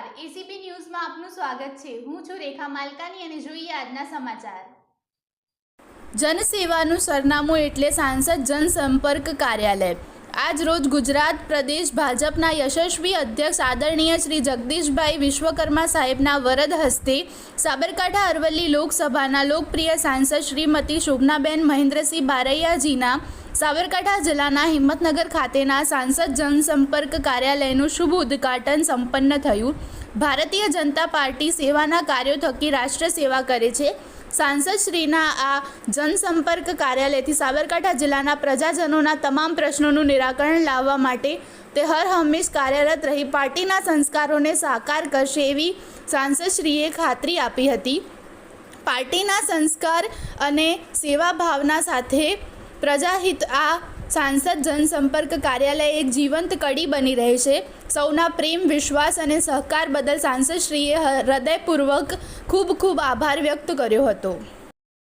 નમસ્કાર. એસીપી ન્યૂઝમાં આપનું સ્વાગત છે. હું છું રેખા માલકાની અને જોઈએ આજના સમાચાર. જનસેવાનું સરનામું એટલે સાંસદ જનસંપર્ક કાર્યાલય. આજ રોજ ગુજરાત પ્રદેશ ભાજપના યશસ્વી અધ્યક્ષ આદરણીય શ્રી જગદીશભાઈ વિશ્વકર્મા સાહેબના વરદ હસ્તે સાબરકાંઠા અરવલ્લી લોકસભાના લોકપ્રિય સાંસદ શ્રીમતી શોભનાબેન મહેન્દ્રસિંહ બારૈયાજીના સાબરકાંઠા જિલ્લાના હિંમતનગર ખાતેના સાંસદ જનસંપર્ક કાર્યાલયનું શુભ ઉદ્ઘાટન સંપન્ન થયું. ભારતીય જનતા પાર્ટી સેવાના કાર્યો થકી રાષ્ટ્ર સેવા કરે છે. સાંસદ શ્રીના આ જનસંપર્ક કાર્યાલયથી સાબરકાંઠા જિલ્લાના પ્રજાજનોના તમામ પ્રશ્નોનું નિરાકરણ લાવવા માટે તે હર હંમેશ કાર્યરત રહી પાર્ટીના સંસ્કારોને સાકાર કરશે એવી સાંસદશ્રીએ ખાતરી આપી હતી. પાર્ટીના સંસ્કાર અને સેવા ભાવના સાથે પ્રજાહિત આ સાંસદ જનસંપર્ક કાર્યાલય એક જીવંત કડી બની રહેશે સૌના પ્રેમ, વિશ્વાસ અને સહકાર બદલ સાંસદશ્રીએ હૃદયપૂર્વક ખૂબ ખૂબ આભાર વ્યક્ત કર્યો હતો.